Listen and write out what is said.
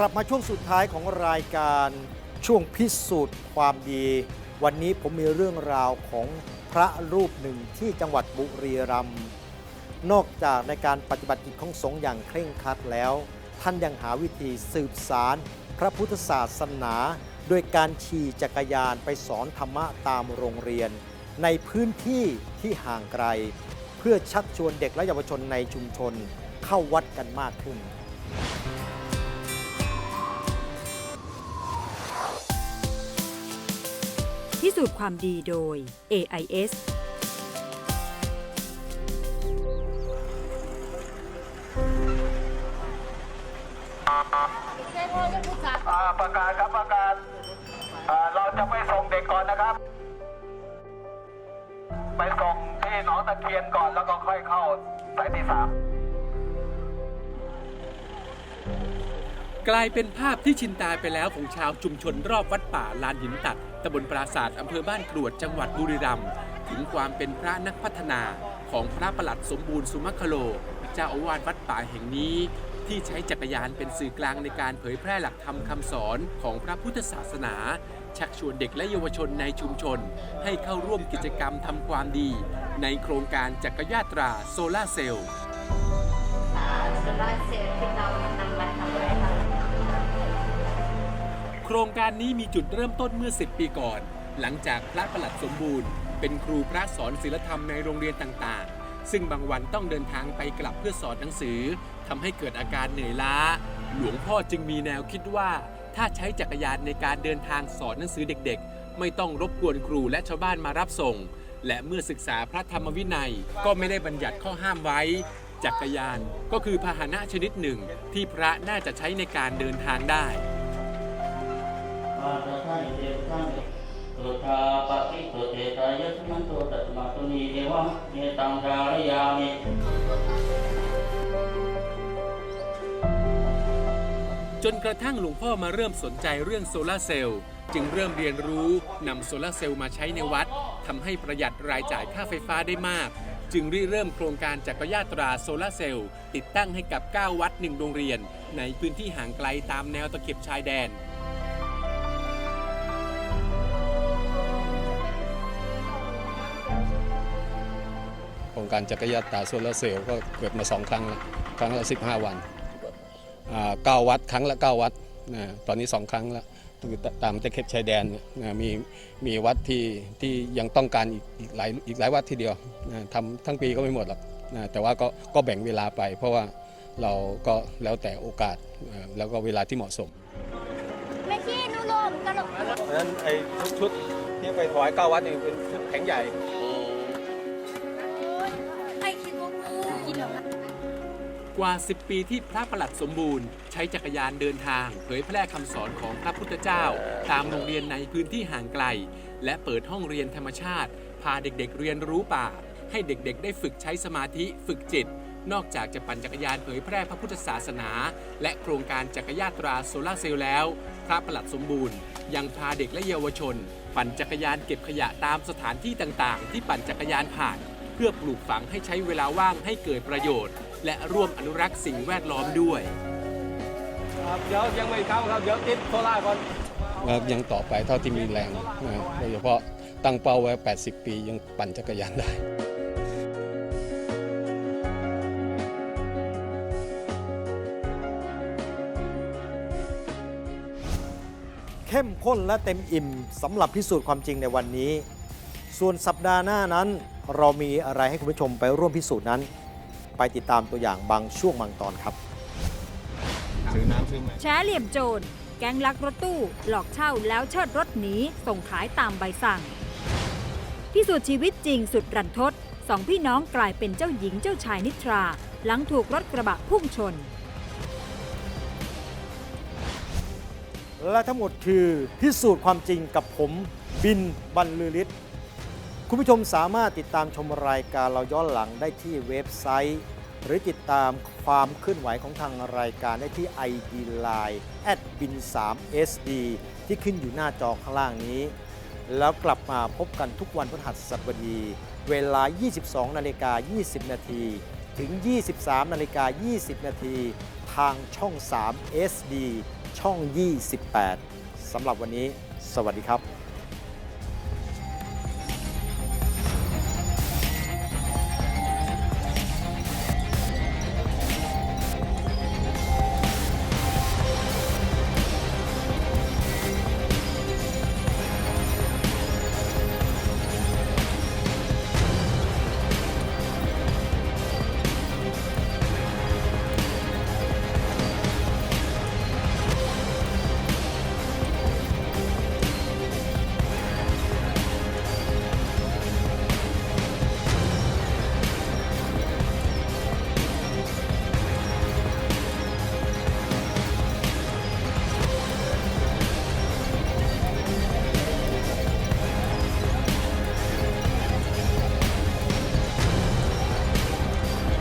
กลับมาช่วงสุดท้ายของรายการช่วงพิสูจน์ความดี วันนี้ผมมีเรื่องราวของพระรูปหนึ่งที่จังหวัดบุรีรัมย์นอกจากในการปฏิบัติกิจของสงฆ์อย่างเคร่งครัดแล้ว ท่านยังหาวิธีสืบสารพระพุทธศาสนา โดยการขี่จักรยานไปสอนธรรมะตามโรงเรียน ในพื้นที่ที่ห่างไกล เพื่อชักชวนเด็กและเยาวชนในชุมชนเข้าวัดกันมากขึ้น พิสูจน์ความดีโดย AIS อ่าประกาศครับประกาศอ่าเราจะไปส่งเด็กก่อนนะครับ ไปส่งที่หนองตะเคียนก่อนแล้วก็ค่อยเข้าสายที่สาม กลายเป็นภาพที่ชินตาไปแล้วของชาวชุมชนรอบวัดป่าลานหินตัดตำบลปราศาสตร์อำเภอบ้านกรวดจังหวัดบุรีรัมย์ถึงความเป็นพระนักพัฒนาของพระประหลัดสมบูรณ์สุมัคโล เจ้าอาวาสวัดป่าแห่งนี้ ที่ใช้จักรยานเป็นสื่อกลางในการเผยแพร่หลักธรรมคำสอนของพระพุทธศาสนา ชักชวนเด็กและเยาวชนในชุมชน ให้เข้าร่วมกิจกรรมทำความดี ในโครงการจักรยาตราโซลาเซลล์โซลาเซลล์ที่เรา โครงการนี้มีจุดเริ่มต้นเมื่อ 10 ปีก่อน หลังจากพระประหลัดสมบูรณ์ เป็นครูพระสอนศิลธรรมในโรงเรียนต่างๆ ซึ่งบางวันต้องเดินทางไปกลับเพื่อสอนหนังสือทำให้เกิดอาการเหนื่อยล้า หลวงพ่อจึงมีแนวคิดว่า ถ้าใช้จักรยานในการเดินทางสอนหนังสือเด็กๆ ไม่ต้องรบกวนครูและชาวบ้านมารับส่ง และเมื่อศึกษาพระธรรมวินัยก็ไม่ได้บัญญัติข้อห้ามไว้ จักรยานก็คือพาหนะชนิดหนึ่ง ที่พระน่าจะใช้ในการเดินทางได้ จนกระทั่งหลวงพ่อมาเริ่มสนใจเรื่องโซลาร์เซลล์จึงเริ่มเรียนรู้นำโซลาร์เซลล์มาใช้ในวัดทำให้ประหยัดรายจ่ายค่าไฟฟ้าได้มาก จึงริเริ่มโครงการจักรยาตราโซลาร์เซลล์ติดตั้งให้กับ 9 วัด 1 โรงเรียน ในพื้นที่ห่างไกลตามแนวตะเข็บชายแดน รงการจักรยานตาโซลาร์เซลล์ก็เกิดมาสองครั้งแล้วครั้งละ 15 วันอ่าเก้าวัดครั้งละ 9 วัดนะตอนนี้ 2 ครั้งแล้วคือตามตะเข็บชายแดนเนี่ยนะมีมีวัดที่ที่ยังต้องการอีกอีกหลายอีกหลายวัดทีเดียวนะทำทั้งปีก็ไม่หมดหรอกนะแต่ว่าก็ก็แบ่งเวลาไป เพราะว่าเราก็แล้วแต่โอกาสเอ่อแล้วก็เวลาที่เหมาะสมไม่ขี้นูลมตลกเพราะฉะนั้นไอ้ชุดชุดที่ไปถวายเก้าวัดนี่เป็นชุดแข็งใหญ่ กว่า 10 ปีที่พระประหลัดสมบูรณ์ ใช้จักรยานเดินทาง เผยแพร่คำสอนของพระพุทธเจ้า ตามโรงเรียนในพื้นที่ห่างไกล และเปิดห้องเรียนธรรมชาติ พาเด็กๆเรียนรู้ป่า ให้เด็กๆ ได้ฝึกใช้สมาธิฝึกจิต นอกจากจะปั่นจักรยานเผยแพร่พระพุทธศาสนา และโครงการจักรยานตราโซลาเซลล์แล้ว พระประหลัดสมบูรณ์ ยังพาเด็กและเยาวชน ปั่นจักรยานเก็บขยะตามสถานที่ต่างๆ ที่ปั่นจักรยานผ่าน เพื่อปลูกฝังให้ใช้เวลาว่างให้เกิดประโยชน์ และร่วมอนุรักษ์สิ่งแวดล้อมด้วย ครับเดี๋ยวยังไม่เข้าครับเดี๋ยวติดโซล่าร์ก่อนแล้วยังต่อไปเท่าที่มีแรงนะโดยเฉพาะตั้งเป้าไว้ 80 ปียังปั่นจักรยานได้เข้มข้นและเต็มอิ่มสำหรับพิสูจน์ความจริงในวันนี้ ส่วนสัปดาห์หน้านั้น เรามีอะไรให้คุณผู้ชมไปร่วมพิสูจน์นั้น ไปติดตามตัวอย่างบางช่วงบางตอนครับแชร์เหลี่ยมโจร แก๊งลักรถตู้ หลอกเช่าแล้วเชิดรถหนีส่งขายตามใบสั่งพิสูจน์ชีวิตจริงสุดรันทดสองพี่น้องกลายเป็นเจ้าหญิงเจ้าชายนิทรา หลังถูกรถกระบะพุ่งชน และทั้งหมดคือพิสูจน์ความจริงกับผม บินบรรลือฤทธิ์ คุณผู้ชมสามารถติดตามชมรายการเราย้อนหลังได้ที่เว็บไซต์ หรือติดตามความเคลื่อนไหวของทางรายการได้ที่ ID Line bin 3 SD ที่ขึ้นอยู่หน้าจอข้างล่างนี้ แล้วกลับมาพบกันทุกวันพฤหัสบดี เวลา 22 นาฬิกา 20 นาที ถึง 23 นาฬิกา 20 นาที ทางช่อง 3 SD ช่อง 28 สำหรับวันนี้ สวัสดีครับ